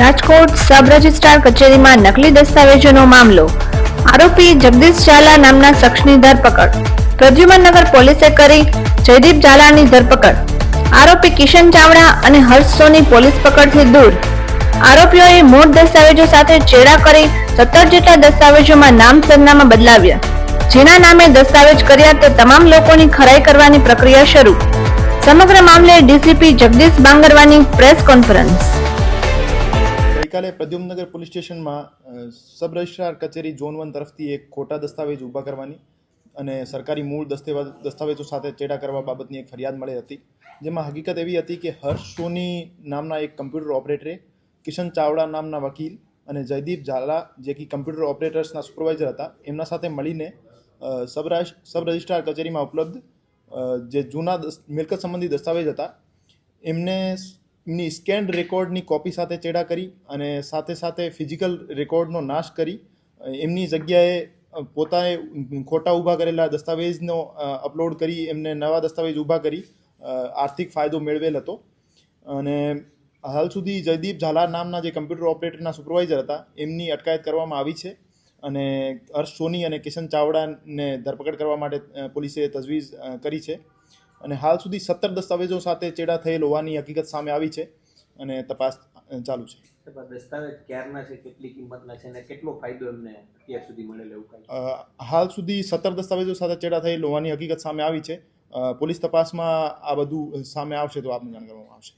Rajkot sub registrar કચેરીમાં નકલી દસ્તાવેજોનો મામલો. આરોપી જગદીશ ઝાલા નામના શખ્સની ધરપકડ. પ્રદ્યુમનગર પોલીસે કરી જયદીપ ઝાલાની ધરપકડ. આરોપી કિશન ચાવડા અને હર્ષ સોની પોલીસ પકડથી દૂર. આરોપીઓએ મૂળ દસ્તાવેજો સાથે ચેડા કરી સત્તર જેટલા દસ્તાવેજોમાં નામ સરનામા બદલાવ્યા. જેના નામે દસ્તાવેજ કર્યા તે તમામ લોકોની ખરાઈ કરવાની પ્રક્રિયા શરૂ. સમગ્ર મામલે ડીસીપી જગદીશ બાંગરવાની પ્રેસ કોન્ફરન્સ. ગઈકાલે પ્રદ્યુમનગર પોલીસ સ્ટેશનમાં સબ રજિસ્ટ્રાર કચેરી ઝોન વન તરફથી એક ખોટા દસ્તાવેજ ઊભા કરવાની અને સરકારી મૂળ દસ્તાવેજ દસ્તાવેજો સાથે ચેડા કરવા બાબતની એક ફરિયાદ મળી હતી. જેમાં હકીકત એવી હતી કે હર્ષ સોની નામના એક કમ્પ્યુટર ઓપરેટરે કિશન ચાવડા નામના વકીલ અને જયદીપ ઝાલા, જે કે કમ્પ્યુટર ઓપરેટર્સના સુપરવાઇઝર હતા, એમના સાથે મળીને સબ સબ રજિસ્ટ્રાર કચેરીમાં ઉપલબ્ધ જે જૂના મિલકત સંબંધી દસ્તાવેજ હતા, એમને એમની સ્કેન્ડ રેકોર્ડની કોપી સાથે ચેડા કરી અને સાથે સાથે ફિઝિકલ રેકોર્ડનો નાશ કરી એમની જગ્યાએ પોતાએ ખોટા ઊભા કરેલા દસ્તાવેજનો અપલોડ કરી, એમને નવા દસ્તાવેજ ઊભા કરી આર્થિક ફાયદો મેળવેલ હતો. અને હાલ સુધી જયદીપ ઝાલા નામના જે કમ્પ્યુટર ઓપરેટરના સુપરવાઇઝર હતા, એમની અટકાયત કરવામાં આવી છે. અને હર્ષ સોની અને કિશન ચાવડાને ધરપકડ કરવા માટે પોલીસે તજવીજ કરી છે. અને હાલ સુધી સત્તર દસ્તાવેજો સાથે ચેડા થયેલ હોવાની હકીકત સામે આવી છે અને તપાસ ચાલુ છે. દસ્તાવેજ ક્યારના છે કેટલી કિંમતના છે અને કેટલો ફાયદો એમને અત્યાર સુધી મળેલો એવું હાલ સુધી સત્તર દસ્તાવેજો સાથે ચેડા થયેલ હોવાની હકીકત સામે આવી છે. પોલીસ તપાસમાં આ બધું સામે આવશે તો આપને જાણ કરવામાં આવશે.